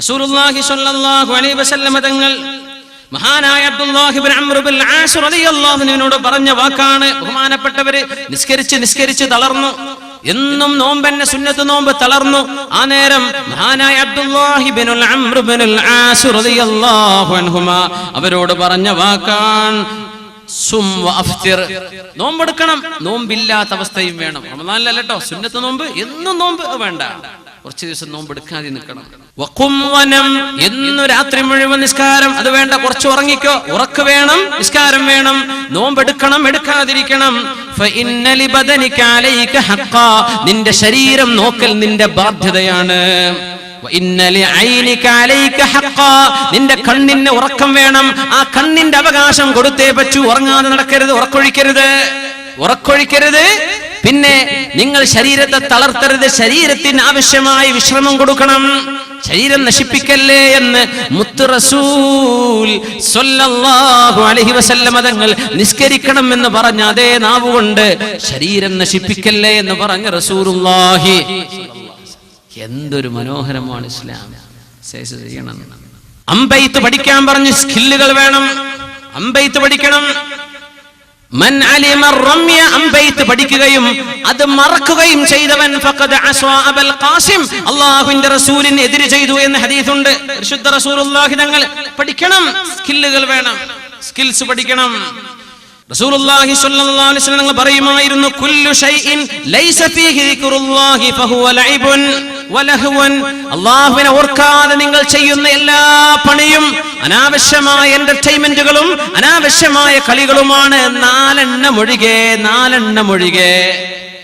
റസൂലുള്ളാഹി സ്വല്ലല്ലാഹു അലൈഹി വസല്ലമ തങ്ങൾ മഹാനായ അബ്ദുല്ലാഹിബിനോട് പറഞ്ഞ വാക്കാണ്. ബഹുമാനപ്പെട്ടവര് നിസ്കരിച്ച് നിസ്കരിച്ച് തളർന്നു. എന്നും നോമ്പന്നെ സുന്നത്ത് നോമ്പ് തളർന്നു. ആ നേരം മഹാനായ അബ്ദുല്ലാഹിബ്നുൽ അവരോട് പറഞ്ഞ വാക്കാണ്. സും വ അഫ്തിർ. നോമ്പെടുക്കണം. നോമ്പില്ലാത്ത അവസ്ഥയും വേണം. കേട്ടോ സുന്നത്ത് നോമ്പ് എന്നും നോമ്പ് വേണ്ട. കുറച്ച് ദിവസം നോമ്പ് എടുക്കാതെ നിൽക്കണം. വഖും വനം എന്നു രാത്രി മുഴുവൻ നിസ്കാരം. അത് വേണ്ട കുറച്ച് ഉറങ്ങിക്കോ. ഉറക്ക് വേണം നിസ്കാരം വേണം. നോമ്പെടുക്കണം എടുക്കാതിരിക്കണം. നിന്റെ ശരീരം നോക്കൽ നിന്റെ ബാധ്യതയാണ്. നിന്റെ കണ്ണിന് ഉറക്കം വേണം. ആ കണ്ണിന്റെ അവകാശം കൊടുത്തേ പറ്റൂ. ഉറങ്ങാതെ നടക്കരുത് ഉറക്കൊഴിക്കരുത്. ഉറക്കൊഴിക്കരുത്. പിന്നെ നിങ്ങൾ ശരീരത്തെ തളർത്തരുത്. ശരീരത്തിന് ആവശ്യമായ വിശ്രമം കൊടുക്കണം. ശരീരം നശിപ്പിക്കല്ലേ എന്ന് മുത്തു റസൂൽ വസല്ലമ തങ്ങൾ നിസ്കരിക്കണം എന്ന് പറഞ്ഞ അതേ നാവുകൊണ്ട് ശരീരം നശിപ്പിക്കല്ലേ എന്ന് പറഞ്ഞ റസൂറുല്ലാഹി എന്തൊരു മനോഹരമാണ് ഇസ്ലാം. ചെയ്യണം. അമ്പെയ്ത്ത് പഠിക്കാൻ പറഞ്ഞ് സ്കില്ലുകൾ വേണം. അമ്പെയ്ത്ത് പഠിക്കണം. പഠിക്കുകയും അത് മറക്കുകയും ചെയ്തവൻ അല്ലാഹുവിന്റെ റസൂലിന് എതിര് ചെയ്തു എന്ന് ഹദീസുണ്ട്. പരിശുദ്ധ റസൂലുള്ളാഹി തങ്ങൾ പഠിക്കണം. സ്കില്ലുകൾ വേണം. സ്കിൽസ് പഠിക്കണം. റസൂലുള്ളാഹി സ്വല്ലല്ലാഹു അലൈഹി വസല്ലം പറയുമായിരുന്നു കുല്ലു ലൈസ ഫീഹി ഫഹുവ വലഹുവൻ അല്ലാഹുവിനെ ഓർക്കാതെ നിങ്ങൾ ചെയ്യുന്ന എല്ലാ പണിയും അനാവശ്യമായ എന്റർടൈൻമെന്റുകളും അനാവശ്യമായ കളികളുമാണ്. നാലെണ്ണം ഒഴികെ നാലെണ്ണം ഒഴികെ.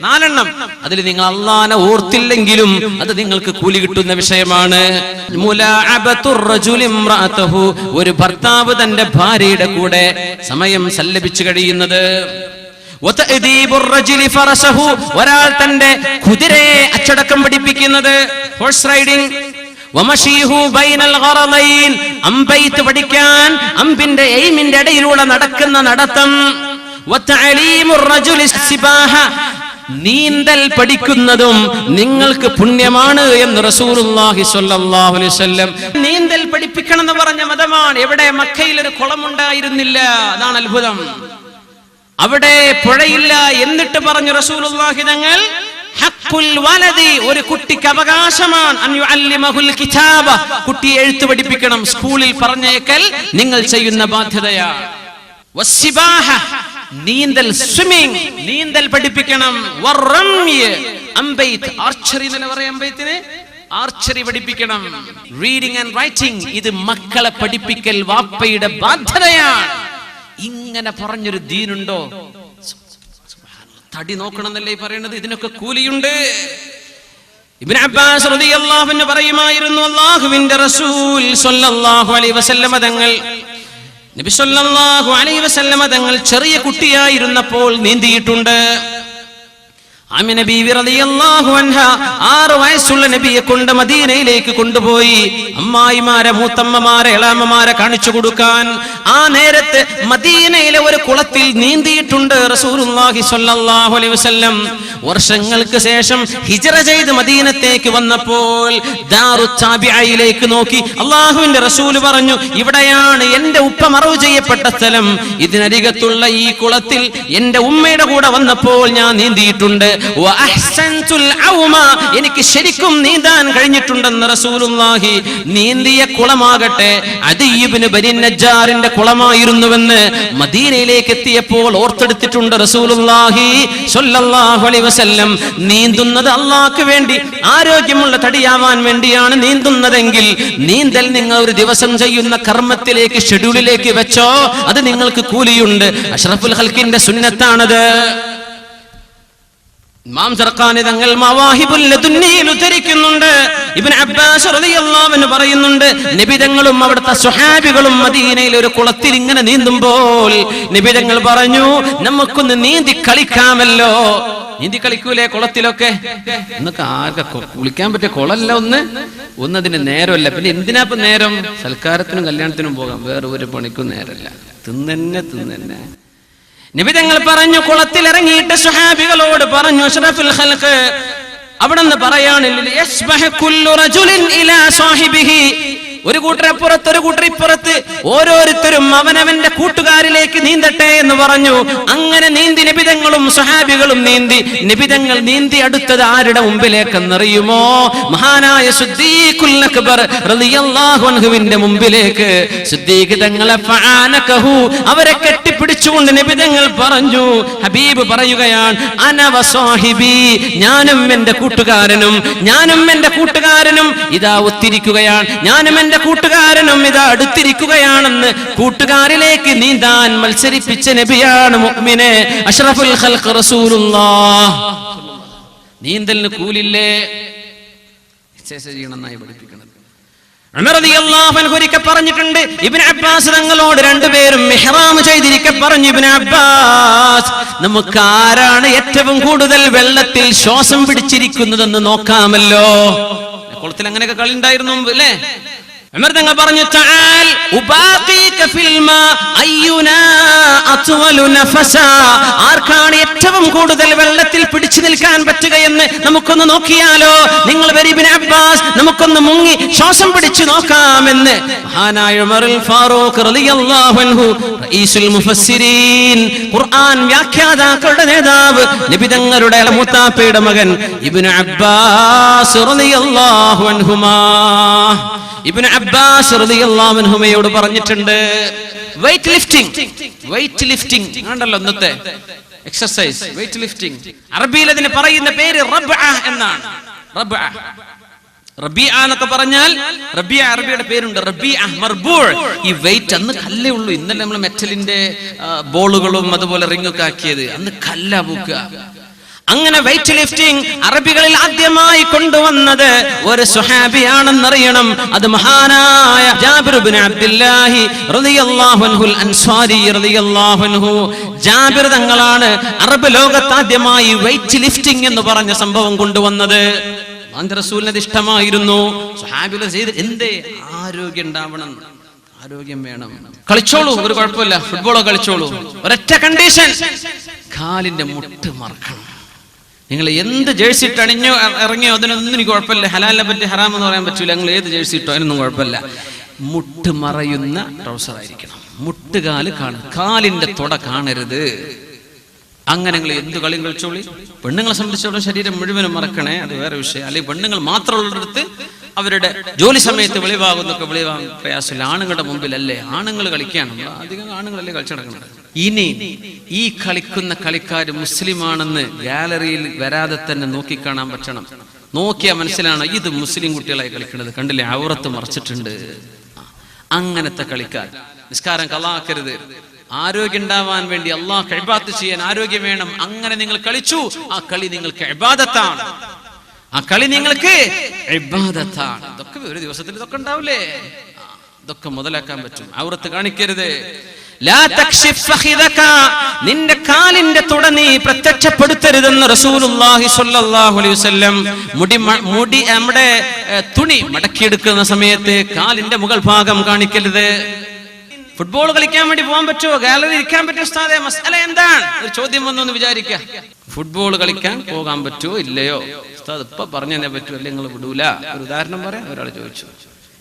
നാലെണ്ണം അതിൽ നിങ്ങൾ അള്ളാനെ ഓർത്തില്ലെങ്കിലും അത് നിങ്ങൾക്ക് കൂലി കിട്ടുന്ന വിഷയമാണ് ഒരു ഭർത്താവ് തന്റെ ഭാര്യയുടെ കൂടെ സമയം സല്ലപിച്ചു കഴിയുന്നത്. ഒരാൾ തന്റെ കുതിരയെ അച്ചടക്കം പഠിപ്പിക്കുന്നത് ഹോഴ്സ് റൈഡിംഗ് പഠിക്കാൻ അമ്പിന്റെ എയിമിന്റെ ഇടയിലൂടെ നടക്കുന്ന നടത്തം. നീന്തൽ പഠിക്കുന്നതും നിങ്ങൾക്ക് പുണ്യമാണ് എന്ന് റസൂലുള്ളാഹി സ്വല്ലല്ലാഹു അലൈഹി വസല്ലം നീന്തൽ പഠിപ്പിക്കണം എന്ന് പറഞ്ഞ മതമാണ്. എവിടെ മക്കയിൽ ഒരു കുളം ഉണ്ടായിരുന്നില്ല. അതാണ് അത്ഭുതം. അവിടെ പുഴയില്ല എന്നിട്ട് പറഞ്ഞു റസൂലുള്ളാഹി തങ്ങൾ ഒരു കുട്ടിക്ക് അവകാശമാണ്. കിതാബ. കുട്ടിയെ എഴുത്ത് പഠിപ്പിക്കണം. സ്കൂളിൽ പറഞ്ഞേക്കൽ നിങ്ങൾ ചെയ്യുന്ന ബാധ്യതയാണ്. നീന്തൽ സ്വിമ്മിംഗ് നീന്തൽ പഠിപ്പിക്കണം. അമ്പെയ്ത്ത്. ആർച്ചറി എന്നല്ല പറയാം അമ്പെയ്ത്തിന്? ആർച്ചറി പഠിപ്പിക്കണം. റീഡിംഗ് ആൻഡ് റൈറ്റിംഗ് ഇത് മക്കളെ പഠിപ്പിക്കൽ വാപ്പയുടെ ബാധ്യതയാണ്. ഇങ്ങനെ പറഞ്ഞൊരു ദീനുണ്ടോ? തടി നോക്കണം എന്നല്ലേ ഈ പറയുന്നത് ഇതിനൊക്കെ കൂലിയുണ്ട്. ഇബ്നു അബ്ബാസ് റളിയല്ലാഹു അൻഹു പറയുമായിരുന്നു അല്ലാഹുവിന്റെ റസൂൽ സ്വല്ലല്ലാഹു അലൈഹി വസല്ലമ തങ്ങൾ നബി സല്ലല്ലാഹു അലൈഹി വസല്ലമ തങ്ങൾ ചെറിയ കുട്ടിയായിരുന്നപ്പോൾ നീന്തിയിട്ടുണ്ട്. ആമിന റളിയല്ലാഹു അൻഹ ആറ് വയസ്സുള്ള നബിയെ കൊണ്ട് മദീനയിലേക്ക് കൊണ്ടുപോയി. അമ്മായിമാരെ മൂത്തമ്മമാരെ ഇളാമ്മമാരെ കാണിച്ചു കൊടുക്കാൻ. ആ നേരത്തെ മദീനയിലെ ഒരു കുളത്തിൽ നീന്തിയിട്ടുണ്ട് റസൂലുള്ളാഹി സ്വല്ലല്ലാഹു അലൈഹി വസല്ലം. വർഷങ്ങൾക്ക് ശേഷം ഹിജറ ചെയ്ത് മദീനത്തേക്ക് വന്നപ്പോൾ ദാറു നോക്കി. അള്ളാഹുവിന്റെ റസൂൽ പറഞ്ഞു ഇവിടെയാണ് എന്റെ ഉപ്പ മറവ് ചെയ്യപ്പെട്ട സ്ഥലം. ഇതിനരികത്തുള്ള ഈ കുളത്തിൽ എന്റെ ഉമ്മയുടെ കൂടെ വന്നപ്പോൾ ഞാൻ നീന്തിയിട്ടുണ്ട്. എനിക്ക് ശരിക്കും നീന്താൻ കഴിഞ്ഞിട്ടുണ്ടെന്ന് റസൂലുള്ളാഹി നീന്തിയ കുളമാകട്ടെ അദീബിന് ബനിൻ നജ്ജാറിന്റെ കുളമായിരുന്നുവെന്ന് മദീനയിലേക്ക് എത്തിയപ്പോൾ ഓർത്തെടുത്തിട്ടുണ്ട് സ്വല്ലല്ലാഹു അലൈഹി വസല്ലം. നീന്തുന്നത് അള്ളാഹ്ക്ക് വേണ്ടി ആരോഗ്യമുള്ള തടിയാവാൻ വേണ്ടിയാണ് നീന്തുന്നതെങ്കിൽ നീന്തൽ നിങ്ങൾ ഒരു ദിവസം ചെയ്യുന്ന കർമ്മത്തിലേക്ക് ഷെഡ്യൂളിലേക്ക് വെച്ചോ അത് നിങ്ങൾക്ക് കൂലിയുണ്ട്. അഷ്റഫുൽ ഹൽക്കിന്റെ സുന്നത്താണത്. ഇമാം സർക്കാനി തങ്ങൾ മവാഹിബുൽ ലദുന്നിയിൽ ഉദ്ധരിക്കുന്നുണ്ട്. ഇബ്നു അബ്ബാസ് റളിയല്ലാഹു അൻഹു പറയുന്നുണ്ട് നിബിതങ്ങളും അവിടുത്തെ സ്വഹാബികളും മദീനയിൽ ഒരു കുളത്തിൽ ഇങ്ങനെ നീന്തുമ്പോൾ നിബിതങ്ങൾ പറഞ്ഞു നമുക്കൊന്ന് നീന്തി കളിക്കാമല്ലോ. നീന്തി കളിക്കൂലേ കുളത്തിലൊക്കെ? എന്നൊക്കെ ആർക്കെ കുളിക്കാൻ പറ്റിയ കുളമല്ല ഒന്ന്. ഒന്നതിന് നേരമല്ല. പിന്നെ എന്തിനാ ഇപ്പൊ നേരം? സൽക്കാരത്തിനും കല്യാണത്തിനും പോകാം. വേറെ ഒരു പണിക്കും നേരമല്ല തിന്നെ തിന്നെ നിബിതങ്ങൾ പറഞ്ഞു കുളത്തിൽ ഇറങ്ങിയിട്ട് സുഹാബികളോട് പറഞ്ഞു അഷ്റഫുൽ അവിടെ നിന്ന് പറയാണ് ഒരു കൂട്ടരപ്പുറത്ത് ഒരു കൂട്ടർ ഇപ്പുറത്ത്. ഓരോരുത്തരും അവനവന്റെ കൂട്ടുകാരിലേക്ക് നീന്തട്ടെ എന്ന് പറഞ്ഞു. അങ്ങനെ നീന്തി നിബിതങ്ങളും സഹാബികളും നീന്തി. നിബിതങ്ങൾ നീന്തി അടുത്തത് ആരുടെ മുമ്പിലേക്കെന്നറിയുമോ? മഹാനായ അൻഹുവിന്റെ മുമ്പിലേക്ക് സുദ്ദീഖ് തങ്ങളെ അവരെ കെട്ടിപ്പിടിച്ചുകൊണ്ട് നിബിതങ്ങൾ പറഞ്ഞു ഹബീബ് പറയുകയാണ് അനവസാഹിബി ഞാനും എന്റെ കൂട്ടുകാരനും ഞാനും എന്റെ കൂട്ടുകാരനും ഇതാ ഒത്തിരിക്കുകയാണ് ഞാനും എന്റെ കൂട്ടുകാരനും ഇത് അടുത്തിരിക്കുകയാണെന്ന് കൂട്ടുകാരിലേക്ക് നീന്താൻ മത്സരിപ്പിച്ച നബിയാണ് മുഅ്മിനെ. അഷ്റഫുൽ ഖൽഖ് റസൂലുള്ളാഹ്. നീന്തലിന് കൂലില്ലേ? ചെയ്യണമെന്നായി പഠിപ്പിക്കുന്നത് ഒരിക്കൽ പറഞ്ഞിട്ടുണ്ട് ഇബ്നു അബ്ബാസ് തങ്ങളോട് രണ്ടുപേരും മെഹ്റാം ചെയ്തിരിക്കെ പറഞ്ഞു ഇബ്നു അബ്ബാസ് നമുക്ക് ആരാണ് ഏറ്റവും കൂടുതൽ വെള്ളത്തിൽ ശ്വാസം പിടിച്ചിരിക്കുന്നതെന്ന് നോക്കാമല്ലോ. കുളത്തിൽ അങ്ങനെയൊക്കെ കളി ഉണ്ടായിരുന്നു അല്ലേ? ഉമർ തങ്ങൾ പറഞ്ഞു തആൽ ഉബാഖീക ഫിൽ അയ്യുനാ അത്വലു നഫസാ. ആർക്കാണ് ഏറ്റവും കൂടുതൽ വെള്ളത്തിൽ പിടിച്ചു നിൽക്കാൻ പറ്റുകയെന്ന് നമുക്കൊന്ന് നോക്കിയാലോ? നിങ്ങൾ വരി അബ്ബാസ് നമുക്കൊന്ന് മുങ്ങി ശ്വാസം പിടിച്ചു നോക്കാമെന്ന്. മഹാനായ ഉമറുൽ ഫാറൂഖ് റളിയല്ലാഹു അൻഹു റഈസുൽ മുഫസ്സിരീൻ ഖുർആൻ വ്യാഖ്യാതാക്കളുടെ നേതാവ് നബി തങ്ങളുടെ മകൻ ഇബ്നു അബ്ബാസ് റളിയല്ലാഹു അൻഹുമാ. ഇബ്നു അബ്ബാസ് റളിയല്ലാഹു അൻഹുമയോട് പറഞ്ഞിട്ടുണ്ട് വെയിറ്റ് ലിഫ്റ്റിംഗ് വെയിറ്റ് ലിഫ്റ്റിംഗ് ഉണ്ടല്ലോ ഇന്നത്തെ എക്സസൈസ് വെയിറ്റ് ലിഫ്റ്റിംഗ് അറബിയിൽ അതിന് പറയുന്ന പേര് റബ്അ എന്നാണ്. റബ്അ. റബിയ എന്നൊക്കെ പറഞ്ഞാൽ റബിയ അറബിയുടെ പേരുണ്ട്. റബിയ മർബൂൾ ഈ വെയിറ്റ് അന്ന് കല്ലേ ഉള്ളൂ. ഇന്നലെ നമ്മൾ മെറ്റലിന്റെ ബോളുകളും അതുപോലെ റിങ്ങൊക്കെ ആക്കിയത്. അന്ന് കല്ലാ പൂക്കുക. അങ്ങനെ വെയിറ്റ് ലിഫ്റ്റിംഗ് അറബികളിൽ ആദ്യമായി കൊണ്ടുവന്നത് ഒരു സുഹാബിയാണെന്നറിയണം അത് മഹാനായ ജാബിർ അൻഹു ജാബിർ തങ്ങളാണ് അറബ് ലോകത്ത് ആദ്യമായി വെയിറ്റ് ലിഫ്റ്റിംഗ് എന്ന് പറഞ്ഞ സംഭവം കൊണ്ടുവന്നത്. ഇഷ്ടമായിരുന്നു. എന്തേ? ആരോഗ്യം ഉണ്ടാവണം. ആരോഗ്യം വേണം. കളിച്ചോളൂ ഒരു കുഴപ്പമില്ല. ഫുട്ബോളോ കളിച്ചോളൂ. ഒരൊറ്റ കണ്ടീഷൻ കാലിന്റെ മുട്ട് മറക്കണം. നിങ്ങൾ എന്ത് ജേഴ്സി ഇട്ട് അണിഞ്ഞോ ഇറങ്ങിയോ അതിനൊന്നും എനിക്ക് കുഴപ്പമില്ല. ഹലാലിനെ പറ്റി ഹറാം എന്ന് പറയാൻ പറ്റില്ല നിങ്ങൾ ഏത് ജേഴ്സി ഇട്ടോ അതിനൊന്നും കുഴപ്പമില്ല. മുട്ട് മറയുന്ന ട്രൗസർ ആയിരിക്കണം. മുട്ടുകാൽ കാണും. കാലിന്റെ തുട കാണരുത്. അങ്ങനെ നിങ്ങൾ എന്ത് കളിയും കളിച്ചോളി? പെണ്ണുങ്ങളെ സംബന്ധിച്ചോളം ശരീരം മുഴുവനും മറക്കണേ അത് വേറെ വിഷയം. അല്ലെങ്കിൽ പെണ്ണുങ്ങൾ മാത്രമുള്ളിടത്ത് അവരുടെ ജോലി സമയത്ത് വെളിവാകുന്നൊക്കെ വെളിവാകുന്ന പ്രയാസമില്ല. ആണുങ്ങളുടെ മുമ്പിലല്ലേ ആണുങ്ങൾ കളിക്കുകയാണ് അധികം ആണുങ്ങളല്ലേ കളിച്ചു ഇനി ഈ കളിക്കുന്ന കളിക്കാർ മുസ്ലിമാണെന്ന് ഗാലറിയിൽ വരാതെ തന്നെ നോക്കിക്കാണാൻ പറ്റണം. നോക്കിയാൽ മനസ്സിലാണ് ഇത് മുസ്ലിം കുട്ടികളായി കളിക്കുന്നത്. കണ്ടില്ലേ ഔറത്ത് മറച്ചിട്ടുണ്ട്. അങ്ങനത്തെ കളിക്കാർ. നിസ്കാരം കലാക്കരുത്. ആരോഗ്യം ഉണ്ടാവാൻ വേണ്ടി അള്ളാഹ് കഴിബാത്ത് ചെയ്യാൻ ആരോഗ്യം വേണം. അങ്ങനെ നിങ്ങൾ കളിച്ചു ആ കളി നിങ്ങൾക്ക് ഇബാദത്താണ്. ആ കളി നിങ്ങൾക്ക് ഇബാദത്താണ്. ഇതൊക്കെ ഒരു ദിവസത്തിൽ ഇതൊക്കെ ഉണ്ടാവില്ലേ? ഇതൊക്കെ മുതലാക്കാൻ പറ്റും. ഔറത്ത് കാണിക്കരുത്. നിന്റെ കാലിന്റെ തുട നീ പ്രത്യക്ഷപ്പെടുത്തരുതെന്ന് റസൂലുള്ളാഹി സ്വല്ലല്ലാഹു അലൈഹി വസല്ലം മുടി മുടി നമ്മുടെ തുണി മടക്കിയെടുക്കുന്ന സമയത്ത് കാലിന്റെ മുകൾ ഭാഗം കാണിക്കരുത്. ഫുട്ബോൾ കളിക്കാൻ വേണ്ടി പോകാൻ പറ്റുമോ? ഗാലറി ഇരിക്കാൻ പറ്റുമോ? ഉസ്താദേ മസാല എന്താണ്? ഒരു ചോദ്യം വന്നു വിചാരിക്ക. ഫുട്ബോൾ കളിക്കാൻ പോകാൻ പറ്റുമോ? ഇല്ലയോ? ഉസ്താദ് ഇപ്പൊ പറഞ്ഞതേ പറ്റൂ അല്ലെങ്കിൽ നിങ്ങൾ വിടൂല. ഒരു ഉദാഹരണം പറയാം ഒരാൾ ചോദിച്ചു.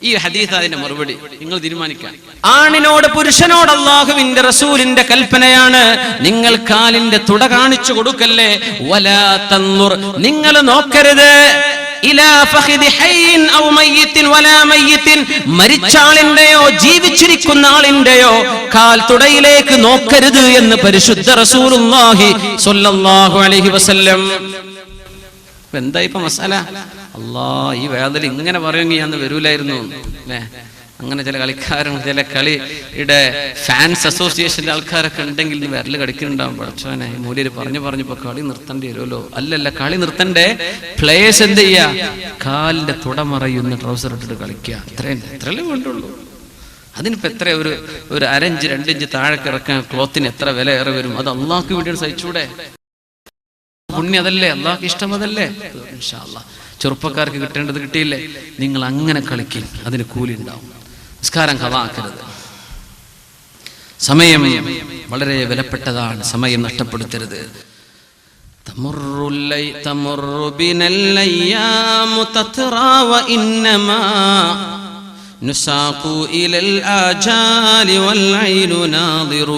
ഈ ഹദീസ് അതിന്റെ മറുപടി. നിങ്ങൾ തീരുമാനിക്കാം ആണിനോട് പുരുഷനോട് അള്ളാഹുവിന്റെ റസൂലിന്റെ കൽപ്പനയാണ് നിങ്ങൾ കാലിന്റെ തുട കാണിച്ചു കൊടുക്കല്ലേ? വലാ തന്നുർ നിങ്ങൾ നോക്കരുത്. മരിച്ചാളിന്റെയോ ജീവിച്ചിരിക്കുന്ന ആളിന്റെയോ കാൽ തുടയിലേക്ക് നോക്കരുത് എന്ന് പരിശുദ്ധ റസൂലുള്ളാഹി സ്വല്ലല്ലാഹു അലൈഹി വസല്ലം ഇപ്പൊ എന്താ ഇപ്പൊ മസാല? അല്ലാ ഈ വേദന ഇങ്ങനെ പറയുമെങ്കിൽ ഞാൻ വരൂലായിരുന്നു. അല്ലേ അങ്ങനെ ചില കളിക്കാരും ചില കളിയുടെ ഫാൻസ് അസോസിയേഷന്റെ ആൾക്കാരൊക്കെ ഉണ്ടെങ്കിൽ ഇന്ന് വിരൽ കടിക്കുന്നുണ്ടാവും. പഠിച്ചവനെ മൂല്യര് പറഞ്ഞു പറഞ്ഞപ്പോ കളി നിർത്തേണ്ടി വരുമല്ലോ. അല്ലല്ല കളി നിർത്തണ്ടേ? പ്ലേയേഴ്സ് എന്ത് ചെയ്യാ? കാലിന്റെ തുടമറയുന്ന ട്രൗസർ ഇട്ടിട്ട് കളിക്കുക. അത്രയും അത്രയല്ലേ വേണ്ടുള്ളൂ. അതിനിപ്പോ എത്ര ഒരു ഒരു അരഞ്ച് രണ്ടിഞ്ച് താഴെ കിടക്കാൻ ക്ലോത്തിന് എത്ര വില ഏറെ വരും? അത് അള്ളാഹ്ക്ക് വേണ്ടിയാണ് സഹിച്ചൂടെ? പുണ്യം അതല്ലേ അള്ളാഹ്ക്ക് ഇഷ്ടം അതല്ലേ ഇൻഷാ അല്ലാഹ്. ചെറുപ്പക്കാർക്ക് കിട്ടേണ്ടത് കിട്ടിയില്ലേ നിങ്ങൾ അങ്ങനെ കളിക്കും അതിന് കൂലി ഉണ്ടാവും നിസ്കാരം കഥാക്കരുത് സമയം വളരെ വിലപ്പെട്ടതാണ് സമയം നഷ്ടപ്പെടുത്തരുത് تمر اللي تمر بنا الأيام تترى وإنما نساق إلى الآجال والعين ناظر